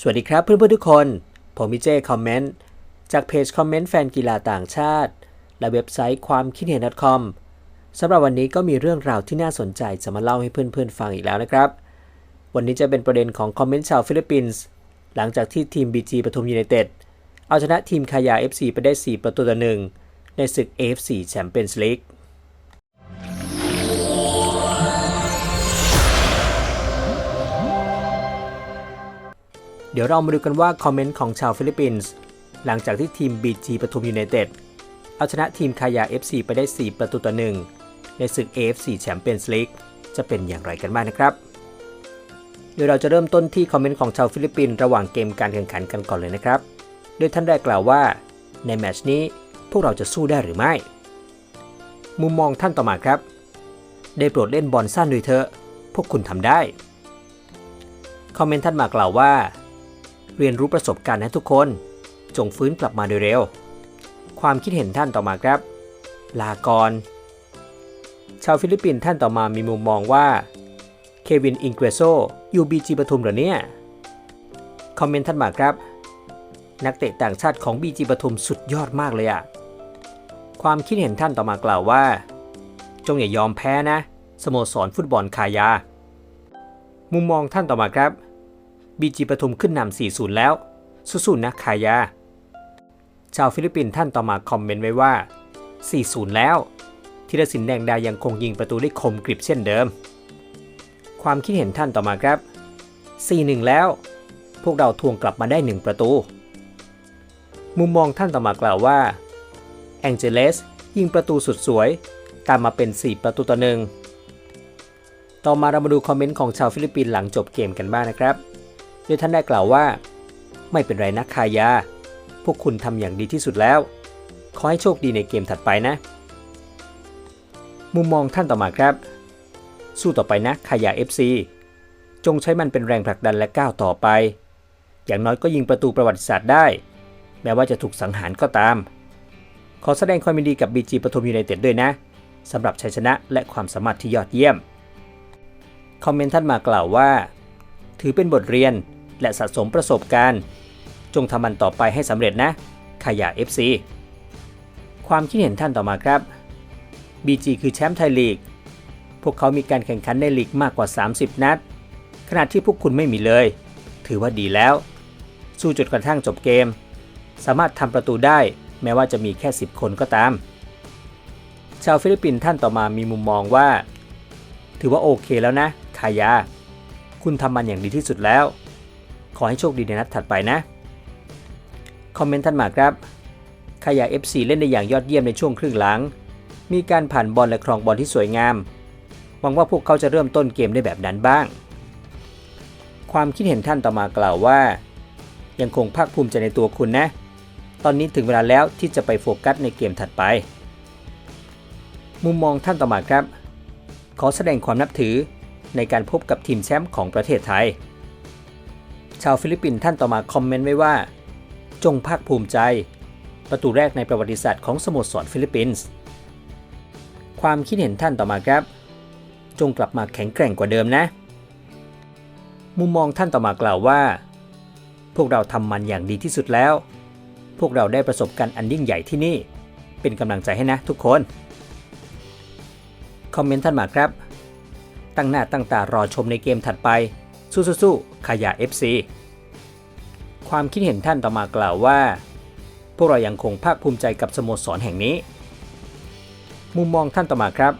สวัสดีครับเพื่อนๆทุกคน ผมมิเจคอมเมนต์จากเพจคอมเมนต์แฟนกีฬาต่างชาติ และเว็บไซต์ความคิดเห็น .com สำหรับวันนี้ก็มีเรื่องราวที่น่าสนใจจะมาเล่าให้เพื่อนๆฟังอีกแล้วนะครับ วันนี้จะเป็นประเด็นของคอมเมนต์ชาวฟิลิปปินส์หลังจากที่ทีม BG ปทุมยูไนเต็ดเอาชนะทีมคายา FC ไปได้ 4 ประตูต่อหนึ่งในศึก AFC Champions League ดี๋ยวเรามาดูกันว่าคอมเมนต์ของชาวฟิลิปปินส์หลังจากที่ทีม BG ปทุมยูไนเต็ดเอาชนะทีมคายา FC ไปได้ 4 ประตูต่อหนึ่งในศึก AFC Champions League จะเป็นอย่างไรกันบ้างนะครับ โดยเราจะเริ่มต้นที่คอมเมนต์ของชาวฟิลิปปินส์ระหว่างเกมการแข่งขันกันก่อนเลยนะครับ โดยท่านแรกกล่าวว่า ในแมตช์นี้พวกเราจะสู้ได้หรือไม่ มุมมองท่านต่อมาครับ ได้โปรดเล่นบอลสั้นด้วยเถอะ พวกคุณทำได้ คอมเมนต์ท่านมากล่าวว่า เรียนรู้ประสบการณ์นะทุกคน จงฟื้นกลับมาโดยเร็ว ความคิดเห็นท่านต่อมาครับ ลากร ชาวฟิลิปปินส์ท่านต่อมามีมุมมองว่า เควินอิงเกรโซอยู่บีจีปทุมเหรอเนี่ย คอมเมนต์ท่านมาครับ นักเตะต่างชาติของบีจีปทุมสุดยอดมากเลยอะความคิดเห็นท่านต่อมากล่าวว่า จงอย่ายอมแพ้นะ สโมสรฟุตบอลคายา มุมมองท่านต่อมาครับ บีจีปทุมขึ้นนำ4-0 แล้ว สู้ๆนะคายา ชาวฟิลิปปินส์ท่านต่อมาคอมเมนต์ไว้ว่า 4-0 แล้ว ธีรศิลป์แดงดายังคงยิงประตูได้คมกริบเช่นเดิม ความคิดเห็นท่านต่อมาครับ 4-1 แล้ว พวกเราทวงกลับมาได้ 1 ประตู มุมมองท่านต่อมากล่าวว่า แองเจเลสยิงประตูสุดสวย ตามมาเป็น 4 ประตูต่อหนึ่งต่อมาเรามาดูคอมเมนต์ของชาวฟิลิปปินส์หลังจบเกมกันบ้างนะครับ โดยท่านได้กล่าวว่า ไม่เป็นไรนะคายา พวกคุณทำอย่างดีที่สุดแล้ว ขอให้โชคดีในเกมถัดไปนะ มุมมองท่านต่อมาครับ สู้ต่อไปนะคายา FC จงใช้มันเป็นแรงผลักดันและก้าวต่อไป อย่างน้อยก็ยิงประตูประวัติศาสตร์ได้ แม้ว่าจะถูกสังหารก็ตาม ขอแสดงความยินดีกับบีจีปทุมยูไนเต็ดด้วยนะสำหรับชัยชนะและความสามารถที่ยอดเยี่ยม คอมเมนต์ท่านมากล่าวว่า ถือเป็นบทเรียน และสะสมประสบการณ์ จงทำมันต่อไปให้สำเร็จนะ ขยะ FC ความคิดเห็นท่านต่อมาครับ BG คือแชมป์ไทยลีก พวกเขามีการแข่งขันในลีกมากกว่า 30 นัด ขณะที่พวกคุณไม่มีเลย ถือว่าดีแล้ว สู้จนกระทั่งจบเกม สามารถทำประตูได้แม้ว่าจะมีแค่ 10 คนก็ตาม ชาวฟิลิปปินส์ท่านต่อมามีมุมมองว่า ถือว่าโอเคแล้วนะ คายา คุณทำมันอย่างดีที่สุดแล้ว ขอให้โชคดีในนัดถัดไปนะ คอมเมนต์ท่านมาครับคายา FC เล่นได้อย่างยอดเยี่ยมในช่วงครึ่งหลัง มีการผ่านบอลและครองบอลที่สวยงาม หวังว่าพวกเขาจะเริ่มต้นเกมได้แบบนั้นบ้าง ความคิดเห็นท่านต่อมากล่าวว่า ยังคงภาคภูมิใจในตัวคุณนะ ตอนนี้ถึงเวลาแล้วที่จะไปโฟกัสในเกมถัดไป มุมมองท่านต่อมาครับ ขอแสดงความนับถือในการพบกับทีมแชมป์ของประเทศไทย ชาวฟิลิปปินส์ท่านต่อมาคอมเมนต์ไว้ว่า จงภาคภูมิใจ ประตูแรกในประวัติศาสตร์ของสโมสรฟิลิปปินส์ความคิดเห็นท่านต่อมาครับ จงกลับมาแข็งแกร่งกว่าเดิมนะ มุมมองท่านต่อมากล่าวว่า พวกเราทำมันอย่างดีที่สุดแล้ว พวกเราได้ประสบการณ์อันยิ่งใหญ่ที่นี่ เป็นกำลังใจให้นะทุกคน คอมเมนต์ท่านมาครับ ตั้งหน้าตั้งตารอชมในเกมถัดไป สู้ๆๆขยะ FC ความคิดเห็นท่านต่อมากล่าวว่า พวกเรายังคงภาคภูมิใจกับสโมสรแห่งนี้ มุมมองท่านต่อมาครับ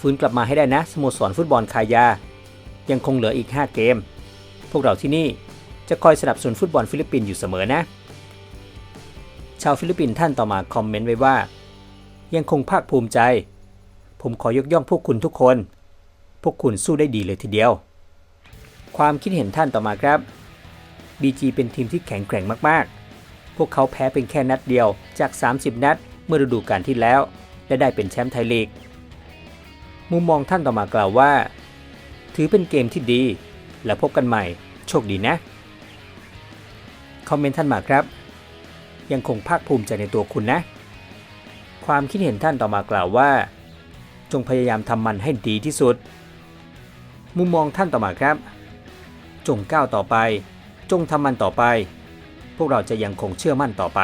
ฟื้นกลับมาให้ได้นะสโมสรฟุตบอลคายา ยังคงเหลืออีก 5 เกม พวกเราที่นี่จะคอยสนับสนุนฟุตบอลฟิลิปปินส์อยู่เสมอนะ ชาวฟิลิปปินส์ท่านต่อมาคอมเมนต์ไว้ว่า ยังคงภาคภูมิใจ ผมขอยกย่องพวกคุณทุกคน พวกคุณสู้ได้ดีเลยทีเดียว ความคิดเห็นท่านต่อมาครับ BG เป็นทีมที่แข็งแกร่งมากๆ พวกเขาแพ้เป็นแค่นัดเดียวจาก 30 นัดเมื่อฤดูกาลที่แล้ว และได้เป็นแชมป์ไทยลีก มุมมองท่านต่อมากล่าวว่า ถือเป็นเกมที่ดี และพบกันใหม่ โชคดีนะ คอมเมนต์ท่านมาครับ ยังคงภาคภูมิใจในตัวคุณนะ ความคิดเห็นท่านต่อมากล่าวว่า จงพยายามทำมันให้ดีที่สุด มุมมองท่านต่อมาครับ จงก้าวต่อไป จงทำมันต่อไป พวกเราจะยังคงเชื่อมั่นต่อไป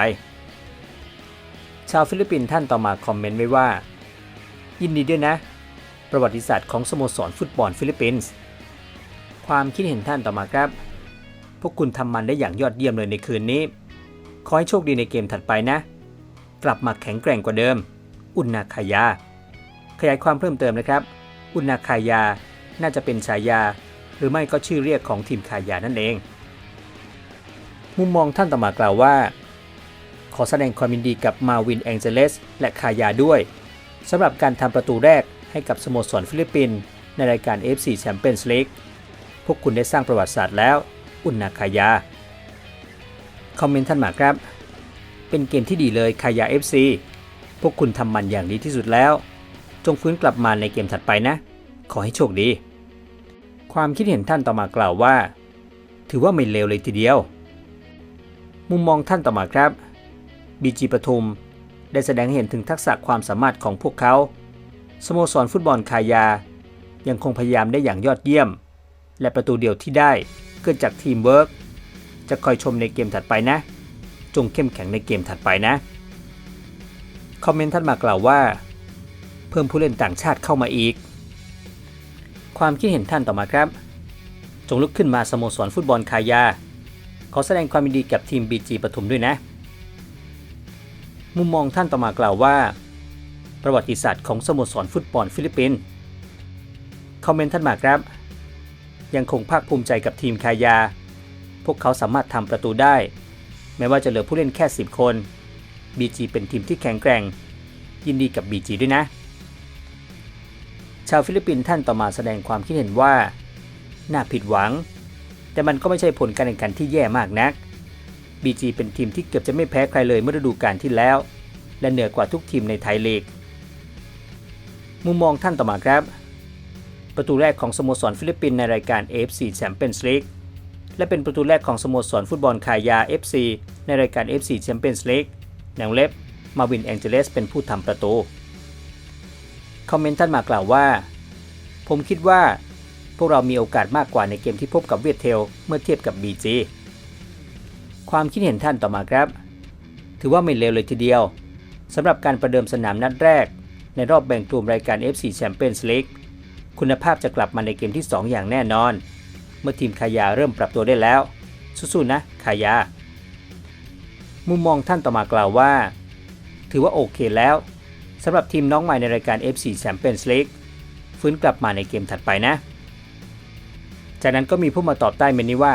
ชาวฟิลิปปินส์ท่านต่อมาคอมเมนต์ไว้ว่า ยินดีด้วยนะ ประวัติศาสตร์ของสโมสรฟุตบอลฟิลิปปินส์ ความคิดเห็นท่านต่อมาครับ พวกคุณทำมันได้อย่างยอดเยี่ยมเลยในคืนนี้ ขอให้โชคดีในเกมถัดไปนะ กลับมาแข็งแกร่งกว่าเดิม อุณนาคายา ขยายความเพิ่มเติมนะครับ อุณนาคายาน่าจะเป็นฉายา หรือไม่ก็ชื่อเรียกของทีมคายานั่นเอง มุมมองท่านต่อมากล่าวว่า ขอแสดงความยินดีกับมาวินแองเจเลสและคายาด้วยสำหรับการทำประตูแรกให้กับสโมสรฟิลิปปินส์ในรายการ FC Champions League พวกคุณได้สร้างประวัติศาสตร์แล้ว อุณนาคายา คอมเมนต์ท่านมาครับ เป็นเกมที่ดีเลยคายา FC พวกคุณทำมันอย่างดีที่สุดแล้ว จงฟื้นกลับมาในเกมถัดไปนะ ขอให้โชคดี ความคิดเห็นท่านต่อมากล่าวว่า ถือว่าไม่เลวเลยทีเดียว มุมมองท่านต่อมาครับบีจีปทุม ได้แสดงเห็นถึงทักษะความสามารถของพวกเขาสโมสรฟุตบอลคายา ยังคงพยายามได้อย่างยอดเยี่ยม และประตูเดียวที่ได้เกิดจากทีมเวิร์กจะคอยชมในเกมถัดไปนะ จงเข้มแข็งในเกมถัดไปนะ คอมเมนต์ท่านมากล่าวว่า เพิ่มผู้เล่นต่างชาติเข้ามาอีก ความคิดเห็นท่านต่อมาครับ จงลุกขึ้นมาสโมสรฟุตบอลคายา ขอแสดงความยินดีกับทีมบีจีปทุมด้วยนะ มุมมองท่านต่อมากล่าวว่า ประวัติศาสตร์ของสโมสรฟุตบอลฟิลิปปินส์คอมเมนต์ท่านมาครับ ยังคงภาคภูมิใจกับทีมคายา พวกเขาสามารถทำประตูได้ แม้ว่าจะเหลือผู้เล่นแค่ 10 คน BG เป็นทีมที่แข็งแกร่ง ยินดีกับ BG ด้วยนะ ชาวฟิลิปปินส์ท่านต่อมาแสดงความคิดเห็นว่า น่าผิดหวัง แต่มันก็ไม่ใช่ผลการแข่งขันที่แย่มากนัก BG เป็นทีมที่เกือบจะไม่แพ้ใครเลยเมื่อฤดูกาลที่แล้ว และเหนือกว่าทุกทีมในไทยลีก มุมมองท่านต่อมาครับ ประตูแรกของสโมสรฟิลิปปินส์ในรายการ AFC Champions League และเป็นประตูแรกของสโมสรฟุตบอลคายา FC ในรายการ FC Champions League แนวเล็บมาวินแองเจเลสเป็นผู้ทำประตู คอมเมนต์ท่านมากล่าวว่า ผมคิดว่าพวกเรามีโอกาสมากกว่าในเกมที่พบกับเวียดเทลเมื่อเทียบกับ BG ความคิดเห็นท่านต่อมาครับ ถือว่าไม่เลวเลยทีเดียวสำหรับการประเดิมสนามนัดแรก ในรอบแบ่งกลุ่มรายการ FC Champions League คุณภาพจะกลับมาในเกมที่ 2 อย่างแน่นอน เมื่อทีมคายาเริ่มปรับตัวได้แล้ว สู้ๆนะคายา มุมมองท่านต่อมากล่าวว่า ถือว่าโอเคแล้ว สำหรับทีมน้องใหม่ในรายการ FC Champions League ฟื้นกลับมาในเกมถัดไปนะ จากนั้นก็มีผู้มาตอบใต้เมนนี้ว่า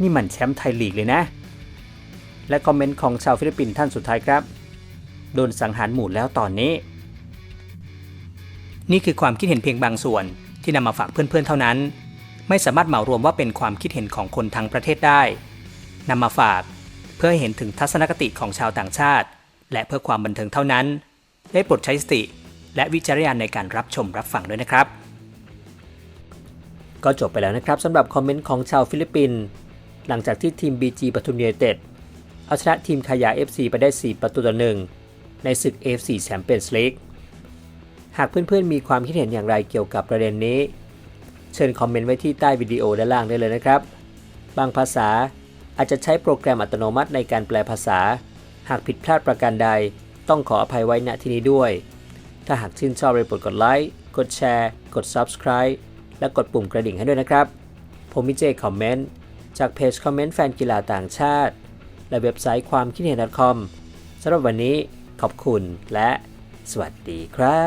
นี่มันแชมป์ไทยลีกเลยนะ และคอมเมนต์ของชาวฟิลิปปินส์ท่านสุดท้ายครับ โดนสังหารหมู่แล้วตอนนี้ นี่คือความคิดเห็นเพียงบางส่วนที่นำมาฝากเพื่อนๆเท่านั้น ไม่สามารถเหมารวมว่าเป็นความคิดเห็นของคนทั้งประเทศได้นำมาฝากเพื่อให้เห็นถึงทัศนคติของชาวต่างชาติ และเพื่อความบันเทิงเท่านั้น ได้โปรดใช้สติ และวิจารณญาณในการรับชมรับฟังด้วยนะครับ ก็จบไปแล้วนะครับสำหรับคอมเมนต์ของชาวฟิลิปปินส์หลังจากที่ทีม BG ปทุมยูไนเต็ดเอาชนะทีมขยา FC ไปได้ 4 ประตูต่อหนึ่งในศึก FC Champions League หากเพื่อนๆมีความคิดเห็นอย่างไรเกี่ยวกับประเด็นนี้ เชิญคอมเมนต์ไว้ที่ใต้วิดีโอด้านล่างได้เลยนะครับ บางภาษาอาจจะใช้โปรแกรมอัตโนมัติในการแปลภาษา หากผิดพลาดประการใด ต้องขออภัยไว้ณที่นี้ด้วย ถ้าหากชื่นชอบเลยโปรดกดไลค์ กดแชร์ กด Subscribe และกดปุ่มกระดิ่งให้ด้วยนะครับ ผมมิเจคอมเมนต์จากเพจคอมเมนต์แฟนกีฬาต่างชาติ และเว็บไซต์ความคิดเห็น .com สำหรับวันนี้ขอบคุณและสวัสดีครั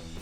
บ